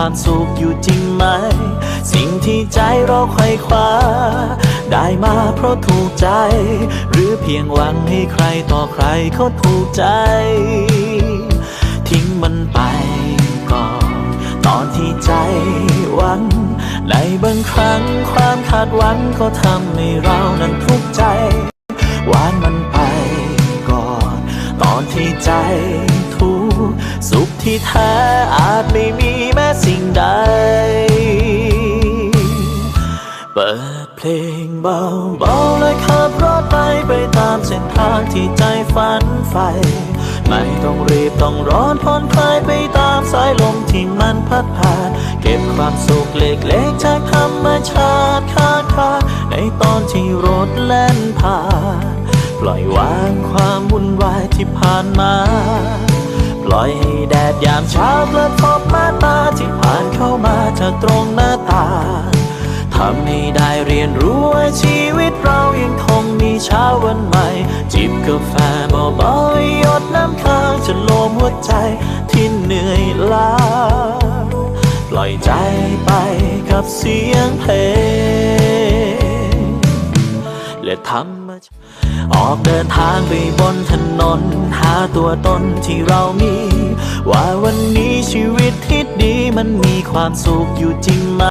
ความสุขอยู่จริงไหม สิ่งที่ใจเราไขว่คว้า ได้มาเพราะถูกใจ หรือเพียงหวังให้ใครต่อใครเขาถูกใจ ทิ้งมันไปก่อน ตอนที่ใจหวัง ในบางครั้งความคาดหวังก็ทำให้เรานั้นทุกข์ใจวางมันไปก่อน ตอนที่ใจทุ สุขที่แท้อาจไม่มีแม้สิ่งใด เปิดเพลงเบาๆและขับรถไปไปตามเส้นทางที่ใจฝันใฝ่ไม่ต้องรีบต้องร้อนผ่อนคลายไปตามสายลมที่มันพัดผ่าน เก็บความสุขเล็กๆจากธรรมชาติข้างทางในตอนที่รถแล่นผ่าน ปล่อยวางความวุ่นวายที่ผ่านมา ปล่อยให้แดดยามเช้ากระทบมาตาที่ผ่านเข้ามาจากตรงหน้าตาทำให้ได้เรียนรู้ว่าชีวิตเรายังคงมีเช้าวันใหม่ จิบกาแฟเบาๆหยดน้ำค้างจะโลมหัวใจที่เหนื่อยล้าปล่อยใจไปกับเสียงเพลง และธรรมชาติออกเดินทางไปบนถนน หาตัวตนที่เรามี ว่าวันนี้ชีวิตที่ดีมันมีความสุขอยู่จริงไหม